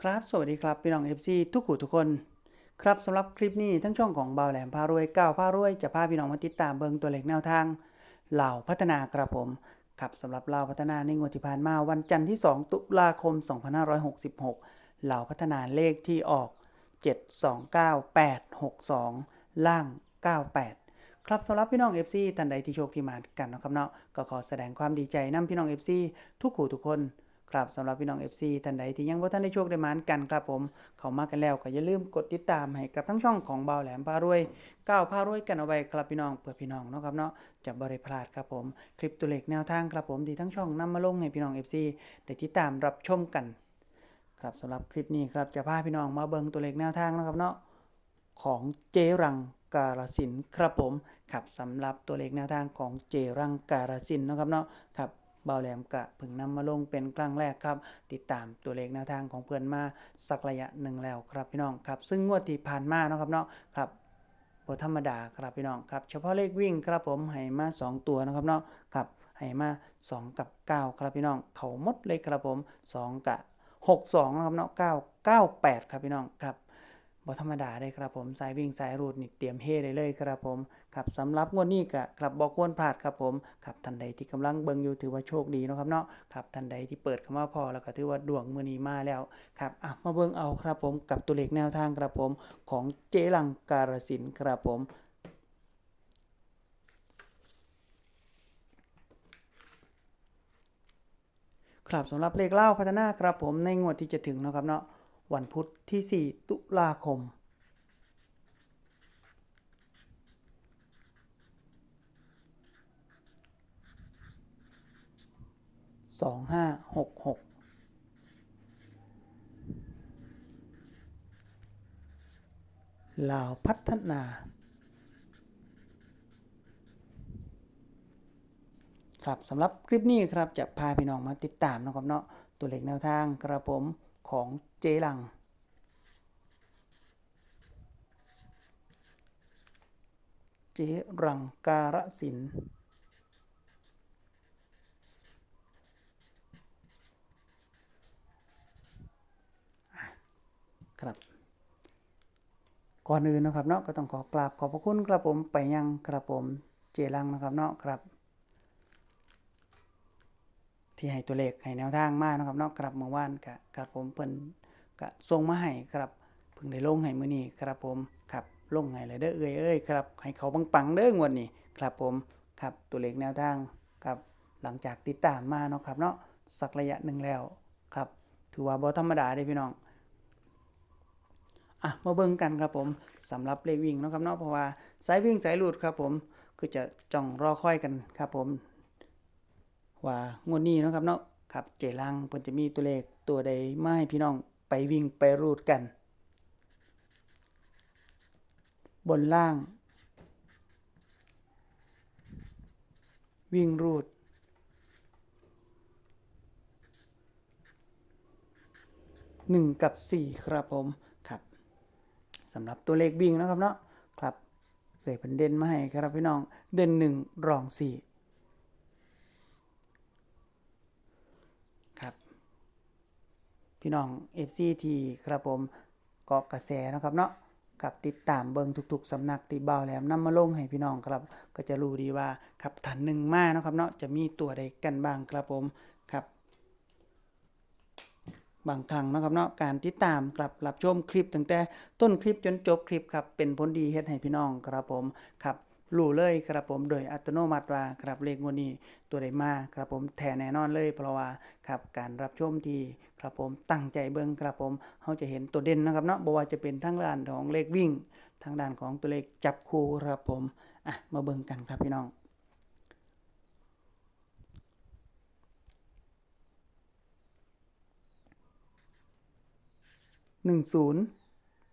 ครับ สวัสดีครับ พี่น้อง FC ทุกขู่ทุกคน ครับสำหรับคลิปนี้ทั้งช่องของเบาแหลมพารวยก้าวพารวย จะพาพี่น้องมาติดตามเบิงตัวเลขแนวทางเหล่าพัฒนาครับผมครับสำหรับเหล่าพัฒนาในงวดที่ผ่านมาวันจันทร์ที่ 2 ตุลาคม 2566เหล่าพัฒนาเลขที่ออก 729862 ล่าง 98 ครับสำหรับพี่น้อง FC ท่านใดที่โชคที่มากันนะครับเนาะก็ขอแสดงความดีใจนํพี่น้อง FC ทุกขู่ทุกคน ครับสำหรับพี่น้อง FC ท่านใดที่ยังบ่ทันได้โชคได้มานกันครับผม เข้ามากันแล้วก็อย่าลืมกดติดตามให้กับทั้งช่องของเบาแหลมพารวยก้าวพารวยกันเอาไว้ครับพี่น้องเพื่อพี่น้องเนาะครับเนาะจะบ่ได้พลาดครับผม คลิปตัวเลขแนวทางครับผมที่ทั้งช่องนำมาลงให้พี่น้อง FC ได้ติดตามรับชมกันครับสำหรับคลิปนี้ครับจะพาพี่น้องมาเบิ่งตัวเลขแนวทางนะครับเนาะของเจรังการสินครับผมครับสำหรับตัวเลขแนวทางของเจรังการสินนะครับเนาะครับ เบาแหลมกะเพิ่งนำมาลงเป็นครั้งแรกครับ ติดตามตัวเลขแนวทางของเพื่อนมาสักระยะหนึ่งแล้วครับพี่น้องครับ ซึ่งงวดที่ผ่านมาเนาะครับเนาะครับบธรรมดาครับพี่น้องครับ เฉพาะเลขวิ่งครับผมให้มา 2 ตัวนะครับเนาะครับให้มา 2 กับ 9 ครับพี่น้อง เขามดเลยครับผม 2 กับ 62นะครับเนาะ9 98 ครับพี่น้องครับ บธรรมดาเลยครับผมสายวิ่งสายรูดนี่เตรียมเฮได้เลยครับผมครับสำหรับงวดนี้ก็ครับบ่ควรพลาดครับผมครับท่านใดที่กำลังเบิ่งอยู่ถือว่าโชคดีนะครับเนาะครับท่านใดที่เปิดเข้ามาพอแล้วก็ถือว่าดวงมือนี้มาแล้วครับอะมาเบิ่งเอาครับผมกับตัวเลขแนวทางครับผมของเจลังการสินครับผมครับสำหรับเลขเล่าพัฒนาครับผมในงวดที่จะถึงนะครับเนาะ วันพุธที่ 4 ตุลาคม สองห้าหกหกลาวพัฒนา ครับสำหรับคลิปนี้ครับจะพาพี่น้องมาติดตามนะครับเนาะตัวเลขแนวทางกระผม ของเจลัง เจรังการสินธุ์อะครับก่อนอื่นนะครับเนาะก็ต้องขอกราบขอบพระคุณครับผมไปยังครับผมเจรังนะครับเนาะครับ ที่ให้ตัวเลขให้แนวทางมานะครับเนาะครับเมื่อวานกะครับผมเพิ่นกะส่งมาให้ครับเพิ่งได้ลงให้มื้อนี้ครับผมครับลงให้เลยเด้อเอ้ยเอ้ยครับให้เขาปังๆเด้องวดนี้ครับผมครับตัวเลขแนวทางครับหลังจากติดตามมาเนาะครับเนาะสักระยะหนึ่งแล้วครับ ถือว่าบ่ธรรมดาเด้พี่น้องอะมาเบิ่งกันครับผมสำหรับเลขวิ่งเนาะครับเนาะเพราะว่าสายวิ่งสายหลุดครับผมคือจะจ้องรอค่อยกันครับผม ว่างวดนี้นะครับเนาะครับเจลังเพิ่นจะมีตัวเลขตัวใดมาให้พี่น้องไปวิ่งไปรูดกัน บนล่าง วิ่งรูดหนึ่งกับสี่ครับผมครับสำหรับตัวเลขวิ่งนะครับเนาะครับเลยเป็นเด่นมาให้ครับพี่น้องเด่นหนึ่งรองสี่ พี่น้อง FC ทีครับผมเกาะกระแสนะครับเนาะกับติดตามเบิงทุกๆสำนักที่บ่าวแหลมนำมาลงให้พี่น้องครับ ก็จะรู้ดีว่าครับฐานหนึ่งมาเนะครับเนาะจะมีตัวใดกันบ้างครับผมครับบางครั้งนะครับเนาะการติดตามกลับรับชมคลิปตั้งแต่ต้นคลิปจนจบคลิปครับเป็นผลดีเฮ็ดให้พี่น้องครับผมครับ รู้เลยครับผมโดยอัตโนมัติว่าครับเลขงวดนี้ตัวใดมาครับผมแท้แน่นอนเลย เพราะว่าครับการรับชมที่ครับผมตั้งใจเบิ่งครับผมเฮาจะเห็นตัวเด่นนะครับเนาะบ่ว่าจะเป็นทางด้านของเลขวิ่ง ทางด้านของตัวเลขจับคู่ครับผมอะมาเบิ่งกันครับพี่น้องหนึ่งศูนย์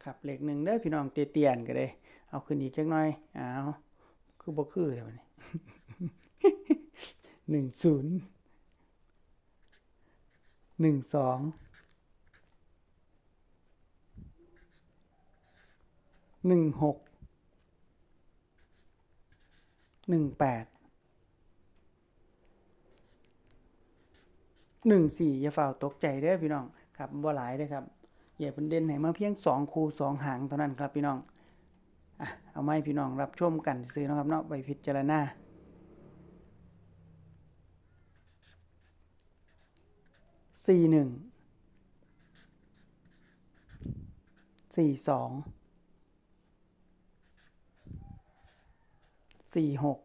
ครับเลขหนึ่งเด้อพี่น้องเตียนๆก็ได้ เอาขึ้นอีกจักหน่อยอ้าว คือบ่คือแต่บัดนี้หนึ่งศูนย์หนึ่งสองหนึ่งหกหนึ่งแปดหนึ่งสี่อย่าฝ่าตกใจเด้อพี่น้องครับบ่หลายเด้อครับใหญ่เป็นเด่นให้มาเพียงสองคูสองหางเท่านั้นครับพี่น้อง เอามาให้พี่น้องรับชมกันซื้อนะครับเนาะไปพิจารณาสี่หนึ่งสี่สองสี่หก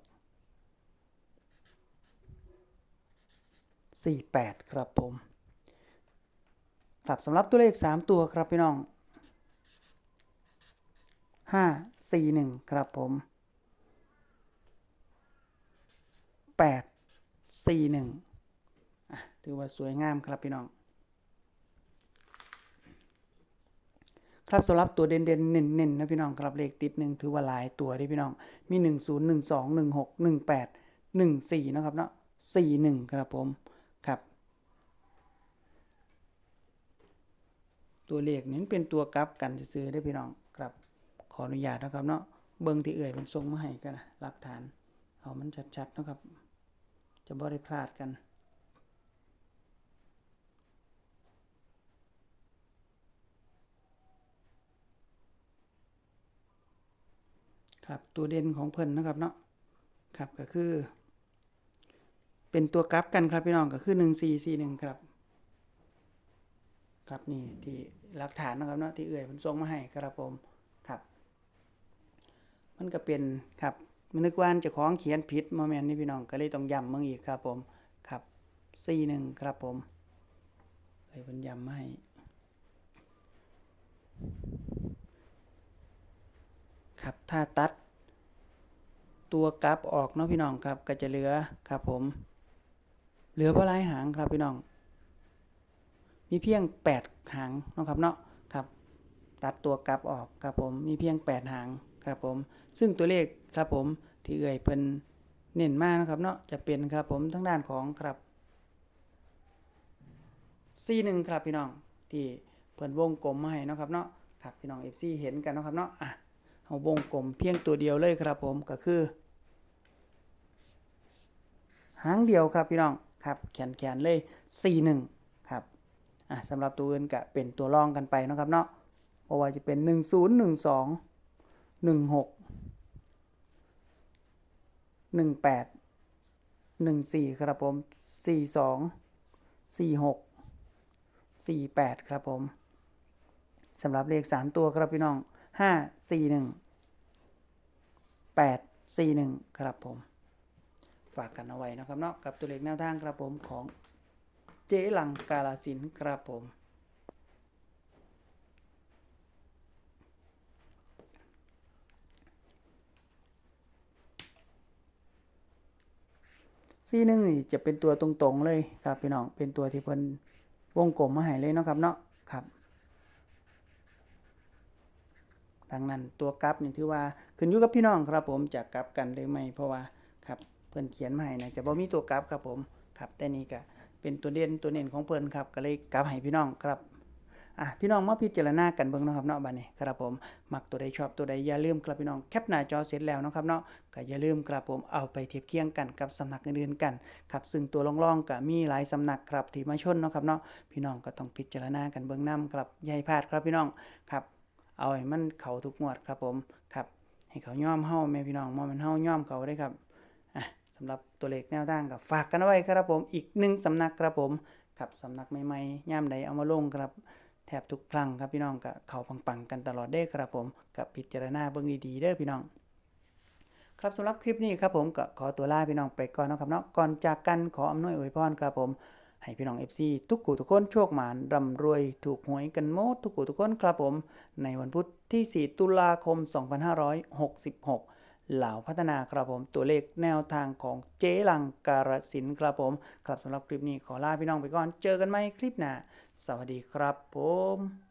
สี่แปดครับผมครับสำหรับตัวเลข3ตัวครับพี่น้อง5 4 1 ครับผม 8 4 1อะถือว่าสวยงามครับพี่น้อง ครับสำหรับตัวเด่นเด่นเน้นๆนะพี่น้องครับเลขติดหนึ่งถือว่าหลายตัวเด้พี่น้อง มี 1 0 1 2 1 6 1 8 1 4นะครับเนาะ4 1 ครับผมครับ ตัวเลขนี้เป็นตัวกลับกันซื้อได้พี่น้องครับ ขออนุญาตนะครับเนาะเบิ่งที่เอื่อยเป็นทรงมาให้กันนะหลักฐานเอามันชัดๆนะครับ จะบ่ได้พลาดกันครับตัวเด่นของเพิ่นนะครับเนาะครับก็คือ เป็นตัวกลับกันครับพี่น้องก็คือ1441ครับ ครับนี่ที่หลักฐานนะครับเนาะที่เอื่อยมันส่งมาให้ครับผมครับ มันก็เป็นครับมันนึกว่าจะของเขียนผิดโมเมนต์นี่พี่น้องก็เลยต้องย้ำมึงอีกครับผมครับสี่หนึ่งครับผมเอ่ยมันย้ำมาให้ครับถ้าตัด ตัวกลับออกเนาะพี่น้องครับก็จะเหลือครับผม เหลือบ่หลายหางครับพี่น้อง มีเพียง 8 หางนะครับเนาะครับ ตัดตัวกลับออกครับผมมีเพียง 8 หาง ครับผม ซึ่งตัวเลขครับผมที่เอ่ยเพิ่นเน้นมากนะครับเนาะจะเป็นครับผมทั้งด้านของครับ C1 ครับพี่น้องที่เพิ่นวงกลมมาให้นะครับเนาะครับพี่น้อง FC เห็นกันนะครับเนาะอะเอาวงกลมเพียงตัวเดียวเลยครับผมก็คือ หางเดียวครับพี่น้องครับแขนๆเลย C1 ครับอะสำหรับตัวอื่นก็เป็นตัวรองกันไปนะครับเนาะเพราะว่าจะเป็น หนึ่งหกหนึ่งแปดหนึ่งสี่ครับผมสี่สองสี่หกสี่แปดครับผมสำหรับเลขสามตัวครับพี่น้องห้าสี่หนึ่งแปดสี่หนึ่งครับผม ฝากกันเอาไว้นะครับเนาะกับตัวเลขแนวทางครับผมของเจ๊หลังกาลาสินครับผม ซีหนึ่งนี่จะเป็นตัวตรงๆเลยครับพี่น้องเป็นตัวที่เพิ่นวงกลมมาให้เลยเนาะครับเนาะครับ ดังนั้นตัวกลับนี่ถือว่าขึ้นอยู่กับพี่น้องครับ ผมจะกลับกันหรือไม่เพราะว่าครับเพิ่นเขียนมาให้นะจะบ่มีตัวกลับครับผมครับแต่นี่ก็เป็นตัวเด่นตัวเน้นของเพิ่นครับก็เลยกลับให้พี่น้องครับ อะพี่น้องมาพิจารณากันเบิ่งนะครับเนาะบัดนี้ครับผมมักตัวใดชอบตัวใดอย่าลืมครับพี่น้องแคปหน้าจอเสร็จแล้วนะครับเนาะก็อย่าลืมครับผมเอาไปเทียบเคียงกันกับสำนักอื่นๆกันครับซึ่งตัวรองๆก็มีหลายสำนักครับที่มาชนเนาะครับเนาะพี่น้องก็ต้องพิจารณากันเบิ่งนํครับอย่าให้พลาดครับพี่น้องครับ เอาให้มันเข้าทุกงวดครับผมครับให้เขาย่อมเฮาแม่พี่น้องบ่แมันเฮาย่อมเขาได้ครับอะสำหรับตัวเลขแนวทางก็ฝากกันไว้ครับผมอีกหนึ่งสำนักครับผมครับสำนักใหม่ๆย่ามใดเอามาลงครับ แทบทุกครั้งครับพี่น้องก็เขาปังๆกันตลอดเด้อครับผมกับพิจารณาเบิ่งดีๆเด้อพี่น้อง ครับสำหรับคลิปนี้ครับผมก็ขอตัวลาพี่น้องไปก่อนนะครับเนาะก่อนจากกันขออำนวยอวยพรครับผมให้พี่น้อง FC ทุกคู่ทุกคนโชคหมานร่ำรวยถูกหวยกันหมดทุกคู่ทุกคนครับผม ในวันพุธที่ 4 ตุลาคม 2566 เหล่าพัฒนาครับผมตัวเลขแนวทางของเจ๊ลังการสินครับผมครับสำหรับคลิปนี้ขอลาพี่น้องไปก่อน เจอกันไหมคลิปหน้าสวัสดีครับผม